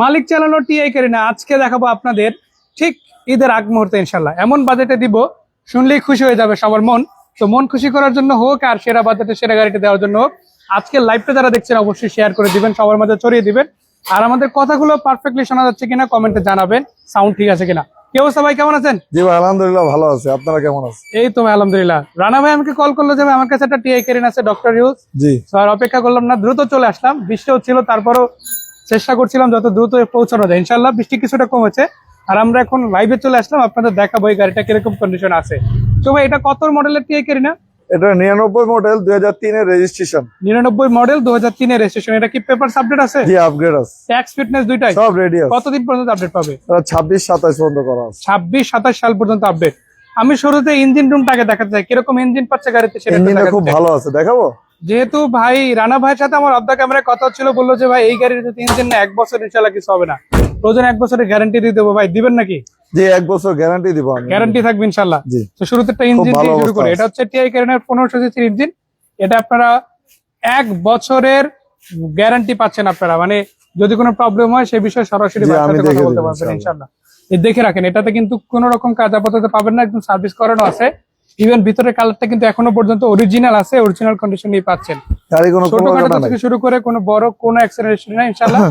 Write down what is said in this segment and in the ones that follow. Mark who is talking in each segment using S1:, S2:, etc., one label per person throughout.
S1: মালিক চালানো টিআই করি না আজকে দেখাবো আপনাদের ঠিক ঈদের আগ মুহূর্তে ইনশাল্লাহ এমন বাজেটে দিব শুনলেই খুশি হয়ে যাবে সবার মন। তো মন খুশি করার জন্য হোক আর সেরা বাজেটে সেরা গাড়িটা দেওয়ার জন্য হোক আজকে লাইভটা যারা দেখছেন অবশ্যই শেয়ার করে দিবেন সবার মাঝে ছড়িয়ে দিবেন। আর আমাদের কথাগুলো পারফেক্টলি শোনা যাচ্ছে কিনা কমেন্টে জানাবেন সাউন্ড ঠিক আছে কিনা। কি অবস্থা ভাই কেমন আছেন?
S2: জি ভাই আলহামদুলিল্লাহ ভালো আছে। আপনারা কেমন আছেন?
S1: এই তো আলহামদুলিল্লাহ। রানা ভাই আমাকে কল করল যে ভাই, আমার কাছে একটা টিআই কেরিন আছে ডক্টর ইউজ
S2: জি।
S1: স্যার অপেক্ষা করলাম না দ্রুত চলে আসলাম। বৃষ্টিও ছিল তারপরও চেষ্টা করছিলাম যত দ্রুত পৌঁছানো যায়। ইনশাল্লাহ বৃষ্টি কিছুটা কমেছে। আর আমরা এখন লাইভে চলে আসলাম আপনাদের দেখাবো এই গাড়িটা কীরকম কন্ডিশন আছে। তো ভাই এটা কত মডেলের টিআই করি না?
S2: এটা নিরানব্বই মডেল দুই হাজার তিনের রেজিস্ট্রেশন
S1: নিরানব্বই মডেল দু হাজার তিনের রেজিস্ট্রেশন এটা কি পেপার আপডেট আছে?
S2: জি আপগ্রেড আছে।
S1: ট্যাক্স ফিটনেস দুইটাই?
S2: সব রেডি আছে।
S1: কতদিন পর্যন্ত আপডেট পাবে?
S2: এটা ছাব্বিশ সাতাশ পর্যন্ত করা আছে।
S1: ছাব্বিশ সাতাশ সাল পর্যন্ত আপডেট আমি শুরুতে ইঞ্জিন রুমটাকে দেখাতে চাই। কীরকম ইঞ্জিন পাচ্ছে গাড়িতে সেটা
S2: খুব ভালো আছে। দেখাবো?
S1: যেহেতু ভাই রানা ভাইয়ের সাথে আমার অর্ধা ক্যামেরায় কথা ছিল বলল যে ভাই এই গাড়ির যদি ইঞ্জিন না এক বছর ইনশাল্লাহ কিছু হবে না। প্রয়োজন এক বছরের গ্যারান্টি দিয়ে দেবো। ভাই দিবেন নাকি?
S2: জি এক বছর গ্যারান্টি দিব
S1: গ্যারান্টি থাকবে ইনশাল্লাহ তো শুরুতে একটা ইঞ্জিন দিয়ে শুরু করে। এটা হচ্ছে টিআই ক্যারেনের পনেরোশো সিসির ইঞ্জিন এটা আপনারা এক বছরের গ্যারান্টি পাচ্ছেন আপনারা। মানে যদি কোনো প্রবলেম হয় সেই বিষয়ে সরাসরি কথা বলতে পারবেন। ইনশাল্লাহ দেখে রাখেন এটাতে কিন্তু কোনো রকম কাজ আপাতত পাবেন না একদম সার্ভিস করানো আছে। ইভেন ভিতরে কালারটা কিন্তু এখনও পর্যন্ত অরিজিনাল আছে অরিজিনাল কন্ডিশনই পাচ্ছেন।
S2: গাড়ি
S1: ছোটখাটো থেকে শুরু করে কোনো বড় কোনো অ্যাক্সিডেন্ট না ইনশাল্লাহ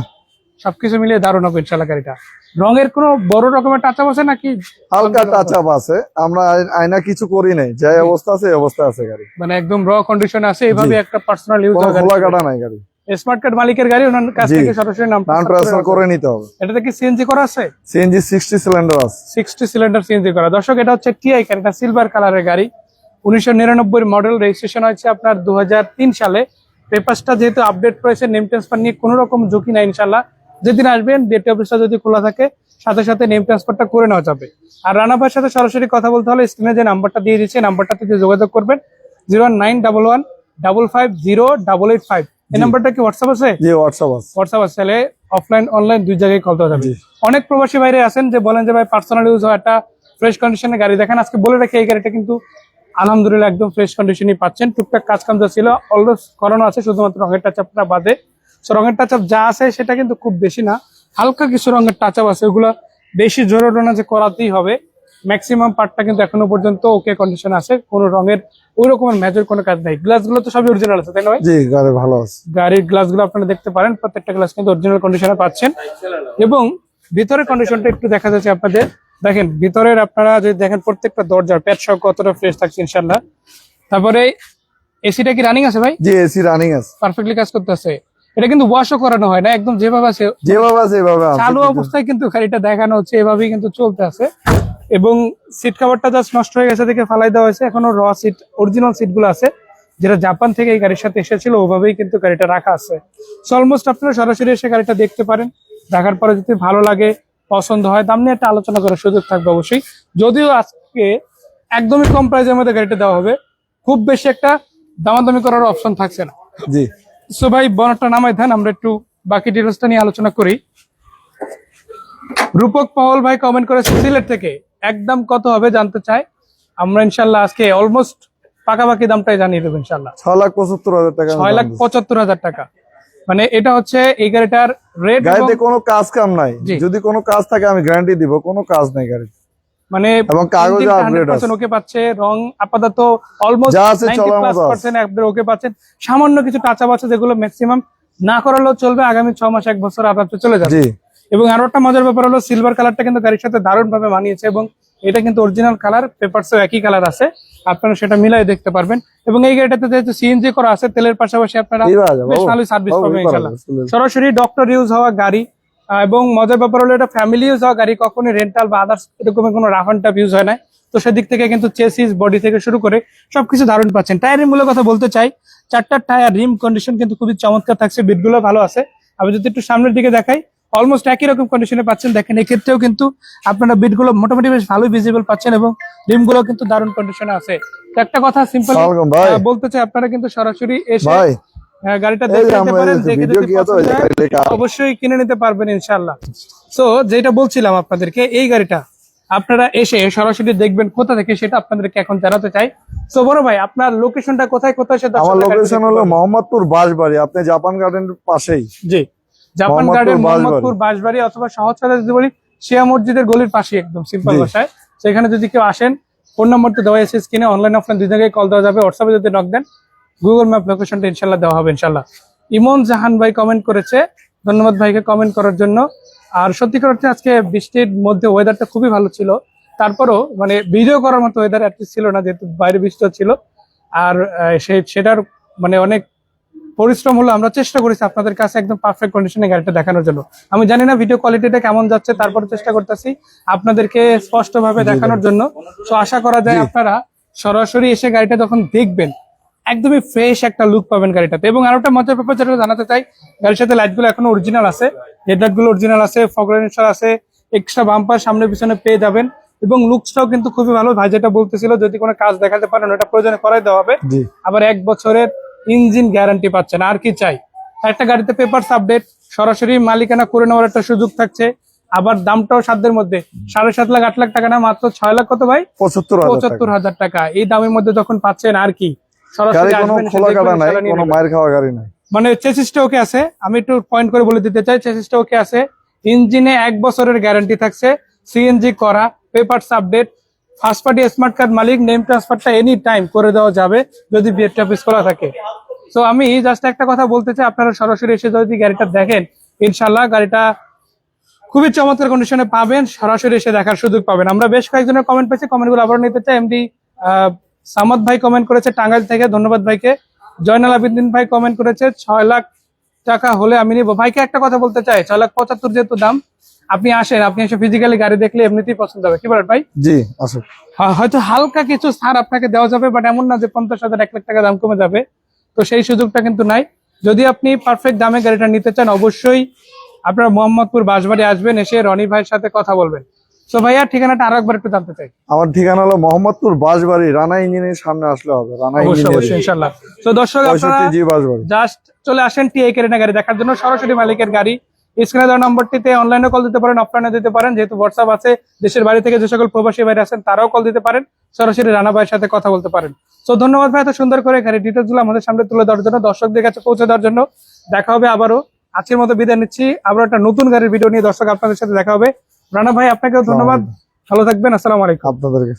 S1: সবকিছু মিলিয়ে দারুণ হবে ইনশাল্লাহ গাড়িটা। রঙের কোনো বড় রকমের টাচ আছে নাকি?
S2: হালকা টাচ আছে। আমরা আয়না কিছু করি নাই। যে অবস্থা আছে অবস্থা আছে গাড়ি।
S1: মানে একদম র কন্ডিশন আছে এইভাবে একটা পার্সোনাল ইউজ
S2: কোনো নাই গাড়ি।
S1: স্মার্ট কার্ড মালিকের গাড়ি ওনার কাছ থেকে সরাসরি নাম
S2: ট্রান্সফার করে নিতে হবে।
S1: এটাতে কি সিএনজি করা আছে?
S2: সিএনজি সিক্সটি সিলিন্ডার আছে।
S1: সিক্সটি সিলিন্ডার সিএনজি করা। দর্শক এটা হচ্ছে টিআই কার এটা সিলভার কালারের গাড়ি। উনিশশো নিরানব্বই মডেল রেজিস্ট্রেশন হয়েছে আপনার দুই হাজার তিন সালে। পেপারসটা যেহেতু আপডেট করেছে নেম ট্রান্সফার নিয়ে কোনো রকম ঝুঁকি নাই ইনশাল্লাহ যেদিন আসবেন ডেটা অফিসটা যদি খোলা থাকে সাথে সাথে নেম ট্রান্সফারটা করে নেওয়া যাবে। আর রানা ভাইয়ের সাথে সরাসরি কথা বলতে হলে স্ক্রিনে যে নাম্বারটা দিয়ে দিচ্ছে নাম্বারটাতে দিয়ে যোগাযোগ করবেন zero nine double one double five zero double eight five এই নাম্বারটা কি হোয়াটসঅ্যাপ আছে?
S2: জি হোয়াটসঅ্যাপ আছে।
S1: হোয়াটসঅ্যাপ আছে তাহলে অফলাইন অনলাইন দুই জায়গায় কল দেওয়া যাবে। অনেক প্রবাসী বাইরে আছেন যে বলেন যে ভাই পার্সোনাল ইউজ হয় একটা ফ্রেশ কন্ডিশনের গাড়ি। দেখেন আজকে বলে রাখি এই গাড়িটা কিন্তু আলহামদুলিল্লাহ একদম ফ্রেশ কন্ডিশনই পাচ্ছেন। টুকটাক কাজ কাম যা ছিল অলরেজ করানো আছে শুধুমাত্র রঙের টাচ আপটা বাদে। সো রঙের টাচ আপ যা আছে সেটা কিন্তু খুব বেশি না। হালকা কিছু রঙের টাচ আপ আছে ওগুলো বেশি জোরে না যে করাতেই হবে। ম্যাক্সিমাম পার্টটা কিন্তু এখনও পর্যন্ত ওকে কন্ডিশন আছে কোনো রঙের ওই রকমের মেজর কোনো কাজ নাই। গ্লাসগুলো তো সবই অরিজিনাল আছে তাই না ভাই?
S2: জি গাড়ি ভালো আছে।
S1: গাড়ির গ্লাসগুলো আপনারা দেখতে পারেন প্রত্যেকটা গ্লাস কিন্তু অরিজিনাল কন্ডিশনে পাচ্ছেন। এবং ভিতরের কন্ডিশনটা একটু দেখা যাচ্ছে আপনাদের। দেখেন ভিতরের আপনারা যদি দেখেন প্রত্যেকটা দরজার প্যাট সহ কতটা ফ্রেশ থাকছে ইনশাল্লাহ তারপরে এসিটা কি রানিং আছে ভাই?
S2: জি এসি রানিং আছে।
S1: পারফেক্টলি কাজ করতেছে। এটা কিন্তু ওয়াশও করানো হয় না একদম যেভাবে আছে।
S2: যেভাবে আছে এভাবে
S1: চালু অবস্থায় কিন্তু গাড়িটা দেখানো হচ্ছে এভাবেই কিন্তু চলতে আছে। এবং সিট কাভারটা জাস্ট নষ্ট হয়ে গেছে দেখে ফালাই দেওয়া হয়েছে। এখনও র সিট অরিজিনাল সিটগুলো আছে। যেটা জাপান থেকে এই গাড়ির সাথে এসেছিল ওভাবেই কিন্তু গাড়িটা রাখা আছে। সো অলমোস্ট আপনারা সরাসরি এসে গাড়িটা দেখতে পারেন। দেখার পরে যদি ভালো লাগে পছন্দ হয় দাম নিয়ে একটা আলোচনা করার সুযোগ থাকবে অবশ্যই। যদিও আজকে একদমই কম প্রাইসের মধ্যে গাড়িটা দেওয়া হবে। খুব বেশি একটা দামাদামি করার অপশন থাকছে না।
S2: জি।
S1: সো ভাই বনারটা নামাই দেন আমরা একটু বাকি ডিটেলসটা নিয়ে আলোচনা করি। রূপক পাওয়াল ভাই কমেন্ট করেছে সিলেট থেকে। একদম কত হবে জানতে চাই। আমরা ইনশাল্লাহ আজকে অলমোস্ট পাকাপাকি দামটাই জানিয়ে দেবো ইনশাল্লাহ।
S2: ছয় লাখ পঁচাত্তর হাজার টাকা
S1: ছয় লাখ পঁচাত্তর হাজার টাকা। মানে এটা হচ্ছে এই গাড়িটার রেট
S2: গাড়িতে কোনো কাজ কাম নাই। যদি কোনো কাজ থাকে আমি গ্যারান্টি দিব কোনো কাজ নাই গাড়ি
S1: মানে
S2: এবং কাগজে upgrade আছে।
S1: ওকে পাচ্ছে রং আপাতত অলমোস্ট
S2: যা আছে চলার মতো আছে।
S1: ওকে পাচ্ছেন সামান্য কিছু টাচ আছে যেগুলো ম্যাক্সিমাম না করালেও চলবে। আগামী ছ মাস এক বছর আরামে চলে যাবে।
S2: জি।
S1: এবং আরও একটা মজার ব্যাপার হলো সিলভার কালারটা কিন্তু গাড়ির সাথে দারুণ ভাবে মানিয়েছে এবং এটা কিন্তু অরিজিনাল কালার পেপারসও একই কালার আছে। আপনারা সেটা মিলাই দেখতে পারবেন। এবং এই গাড়িটাতে যেহেতু সিএনজি করা আছে তেলের পাশাপাশি আপনারা বেশ ভালোই সার্ভিস পাবেন
S2: যাবে,
S1: সরাসরি ডক্টর ইউজ হওয়া গাড়ি। এবং মজার ব্যাপার হলো এটা ফ্যামিলি ইউজ হওয়া গাড়ি কখনোই রেন্টাল বা আদার্স এরকম কোনো রাফ অ্যান্ড টাফ ইউজ হয় না তো সেদিক থেকে কিন্তু চেসিস বডি থেকে শুরু করে সবকিছু দারুণ পাচ্ছেন। টায়ারের মূল্য কথা বলতে চাই চারটার টায়ার রিম কন্ডিশন কিন্তু খুবই চমৎকার থাকছে বিটগুলো ভালো আছে। আমি যদি একটু সামনের দিকে দেখাই অলমোস্ট একই রকম কন্ডিশনে পাচ্ছেন। দেখেন এক্ষেত্রেও কিন্তু আপনারা বিটগুলো মোটামুটি বেশ ভালোই ভিজিবল পাচ্ছেন এবং রিমগুলো কিন্তু দারুণ কন্ডিশনে আছে। তো একটা কথা সিম্পল বলতে চাই আপনারা কিন্তু সরাসরি এসে হ্যাঁ, গাড়িটা দেখে নিতে পারেন দেখে যদি
S2: কি এত
S1: পছন্দ
S2: লেখা
S1: অবশ্যই কিনে নিতে পারবেন যেটা বলছিলাম আপনাদেরকে এই গাড়িটা আপনারা এসে সরাসরি দেখবেন কোথা থেকে সেটা আপনাদেরকে এখন জানাতে চাই। তো বড় ভাই আপনার লোকেশনটা কোথায় কোথায় সেটা
S2: আমার লোকেশন হলো। মোহাম্মদপুর বাঁশবাড়ি আপনি জাপান গার্ডেন পাশেই।
S1: জি। জাপান গার্ডেন মোহাম্মদপুর বাঁশবাড়ি অথবা সহজ যদি বলি শিয়া মসজিদের গলির পাশে একদম সিম্পল ভাষায়। সেখানে যদি কেউ আসেন ফোন নম্বরটা দেওয়া এসে স্ক্রিনে অনলাইন অফলাইন দুই জায়গায় কল দেওয়া যাবে। হোয়াটসঅ্যাপে যদি নক দেন গুগল ম্যাপ লোকেশনটা ইনশাল্লাহ দেওয়া হবে ইনশাল্লাহ। ইমন জাহান ভাই কমেন্ট করেছে। ধন্যবাদ ভাইকে কমেন্ট করার জন্য। আর সত্যিকার অর্থে আজকে বৃষ্টির মধ্যে ওয়েদারটা খুবই ভালো ছিল। তারপরও মানে ভিডিও করার মতো ওয়েদার অ্যাটলিস্ট ছিল না যেহেতু বাইরে বৃষ্টি ছিল আর সেটার মানে অনেক পরিশ্রম হলো আমরা চেষ্টা করেছি আপনাদের কাছে একদম পারফেক্ট কন্ডিশনে গাড়িটা দেখানোর জন্য। আমি জানি না ভিডিও কোয়ালিটিটা কেমন যাচ্ছে তারপর চেষ্টা করতেছি আপনাদেরকে স্পষ্টভাবে দেখানোর জন্য। তো আশা করা যায় আপনারা সরাসরি এসে গাড়িটা যখন দেখবেন একদমই ফ্রেশ একটা লুক পাবেন গাড়িটাতে। এবং আরও একটা মজার ব্যাপার যেটা জানাতে চাই গাড়ির সাথে লাইটগুলো এখনও অরিজিনাল আছে হেডলাইটগুলো অরিজিনাল আছে ফগরেন্সার আছে এক্সট্রা বাম্পার সামনে পিছনে পেয়ে যাবেন। এবং লুকসটাও কিন্তু খুবই ভালো। ভাই যেটা বলতেছিল যদি কোনো কাজ দেখাতে পারেন ওটা প্রয়োজনে করাই দেওয়া হবে। আবার এক বছরের ইঞ্জিন গ্যারান্টি পাচ্ছেন আর কি চাই? একটা গাড়িতে পেপারস আপডেট সরাসরি মালিকানা করে নেওয়ার একটা সুযোগ থাকছে। আবার দামটাও সাধ্যের মধ্যে সাড়ে সাত লাখ আট লাখ টাকা না মাত্র ছয় লাখ কত ভাই?
S2: পঁচাত্তর
S1: পঁচাত্তর হাজার টাকা। এই দামের মধ্যে যখন পাচ্ছেন আর কি? মানে চেসিসটা ওকে আছে আমি একটু পয়েন্ট করে বলে দিতে চাই চেসিসটা ওকে আছে। ইঞ্জিনে এক বছরের গ্যারান্টি থাকছে সিএনজি করা papers update first party smart card মালিক নেম ট্রান্সফারটা এনি টাইম করে দেওয়া যাবে যদি বিএড অফিস খোলা থাকে। তো আমি জাস্ট একটা কথা বলতে চাই, আপনারা সরাসরি এসে যদি গাড়িটা দেখেন ইনশাল্লাহ গাড়িটা খুবই চমৎকার কন্ডিশনে পাবেন, সরাসরি এসে দেখার সুযোগ পাবেন। আমরা বেশ কয়েকজনের কমেন্ট পেয়েছি কমেন্টগুলো আবার নিতে চাই। এমডি সামাদ ভাই কমেন্ট করেছে টাঙ্গাইল থেকে, ধন্যবাদ ভাইকে। জয়নাল আবিদ্দিন ভাই কমেন্ট করেছে, ছয় লাখ টাকা হলে আমি নিবো। ভাইকে একটা কথা বলতে চাই, ছয় লাখ পঁচাত্তর যেহেতু দাম আপনি আসেন আপনি এসে ফিজিক্যালি গাড়ি দেখলে এমনিতেই পছন্দ হবে। কি বলেন ভাই?
S2: জি আসো
S1: হয়- হয়তো হালকা কিছু ছাড় আপনাকে দেওয়া যাবে বাট এমন না যে পঞ্চাশ হাজার এক লাখ টাকা দাম কমে যাবে। তো সেই সুযোগটা কিন্তু নাই। যদি আপনি পারফেক্ট দামে গাড়িটা নিতে চান অবশ্যই আপনারা মোহাম্মদপুর বাসবাড়ি আসবেন এসে রনি ভাইয়ের সাথে কথা বলবেন। তো ভাইয়া ঠিকানাটা আরও একবার একটু জানতে চাই।
S2: আমার ঠিকানা হলো মোহাম্মদপুর বাসবাড়ি রানা ইঞ্জিনের সামনে আসলে হবে রানা
S1: অবশ্যই
S2: ইঞ্জিনিয়ার।
S1: ইনশাল্লাহ। তো দর্শক আপনারা জাস্ট চলে আসেন টিআই কেরেনা গাড়ি দেখার জন্য। সরাসরি মালিকের গাড়ি স্ক্রিনে দেওয়া নম্বরটিতে অনলাইনে কল দিতে পারেন অফলাইনে দিতে পারেন। যেহেতু হোয়াটসঅ্যাপ আছে দেশের বাড়ি থেকে যে সকল প্রবাসী বাইরে আছেন তারাও কল দিতে পারেন। সরাসরি রানা ভাইয়ের সাথে কথা বলতে পারেন। তো ধন্যবাদ ভাই এত সুন্দর করে গাড়ি ডিটেলসগুলো আমাদের সামনে তুলে দেওয়ার জন্য দর্শকদের কাছে পৌঁছে দেওয়ার জন্য। দেখা হবে আবারও। আজকের মতো বিদায় নিচ্ছি। আবার একটা নতুন গাড়ির ভিডিও নিয়ে দর্শক আপনাদের সাথে দেখা হবে। রানা ভাই আপনাকেও ধন্যবাদ। ভালো থাকবেন আসসালামু আলাইকুম।
S2: আপনাদেরকে।